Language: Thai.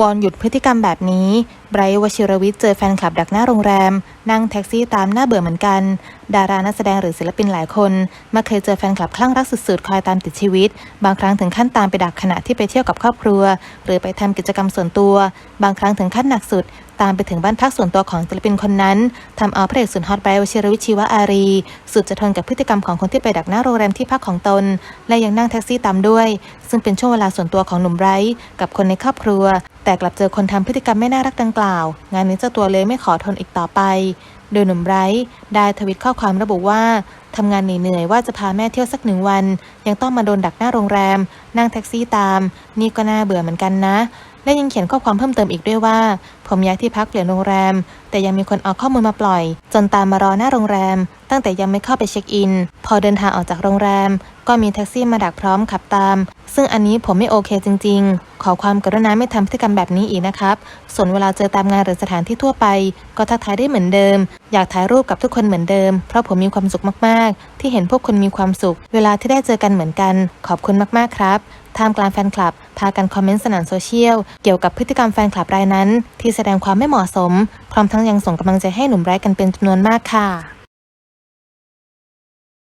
วอนหยุดพฤติกรรมแบบนี้ไบรท์วชิรวิทย์เจอแฟนคลับดักหน้าโรงแรม นั่งแท็กซี่ตามหน้าเบื่อเหมือนกัน ดารานักแสดงหรือศิลปินหลายคนมาเคยเจอแฟนคลับคลั่งรักสุดๆ คอยตามติดชีวิต บางครั้งถึงขั้นตามไปดักขณะที่ไปเที่ยวกับครอบครัว หรือไปทำกิจกรรมส่วนตัว บางครั้งถึงขั้นหนักสุด ตามไปถึงบ้านพักส่วนตัวของศิลปินคนนั้นทำเอาพระเอกสุดฮอตไบร์วชิรวิชีวอารี สุดจะทนกับพฤติกรรมของคนที่ไปดักหน้าโรงแรมที่พักของตน และยังนั่งแท็กซี่ตามด้วย ซึ่งเป็นช่วงเวลาส่วนตัวของหนุ่มไบรท์กับคนในครอบครัว แต่กลับเจอคนทำพฤติกรรมไม่น่ารักดังกล่าว งานนี้เจ้าตัวเลยไม่ขอทนอีกต่อไปโดยหนุ่มไบรท์ได้ทวิตข้อความระบุว่าทำงานเหนื่อยๆว่าจะพาแม่เที่ยวสักหนึ่งวัน ยังต้องมาโดนดักหน้าโรงแรม นั่งแท็กซี่ตาม นี่ก็น่าเบื่อเหมือนกันนะ และยังเขียนข้อความเพิ่มเติมอีกด้วยว่า ผมย้ายที่พักเปลี่ยนโรงแรม แต่ยังมีคนเอาข้อมูลมาปล่อย จนตามมารอหน้าโรงแรม ตั้งแต่ยังไม่เข้าไปเช็คอิน พอเดินทางออกจากโรงแรม ก็มีแท็กซี่มาดักพร้อมขับตาม ซึ่งอันนี้ผมไม่โอเคจริง ๆ ขอความกรุณาไม่ทำพฤติกรรมแบบนี้อีกนะครับ ส่วนเวลาเจอตามงานหรือสถานที่ทั่วไป ก็ทักทายได้เหมือนเดิม อยากถ่ายรูปกับทุกคนเหมือนเดิม เพราะผมมีความสุขมากๆ ที่เห็นพวกคุณมีความสุข เวลาที่ได้เจอกันเหมือนกัน ขอบคุณมากๆครับท่ามกลางแฟนคลับ พากันคอมเมนต์สนั่นโซเชียล เกี่ยวกับพฤติกรรมแฟนคลับรายนั้น ที่แสดงความไม่เหมาะสม พร้อมทั้งยังส่งกำลังใจให้หนุ่มไรท์กันเป็นจำนวนมากค่ะ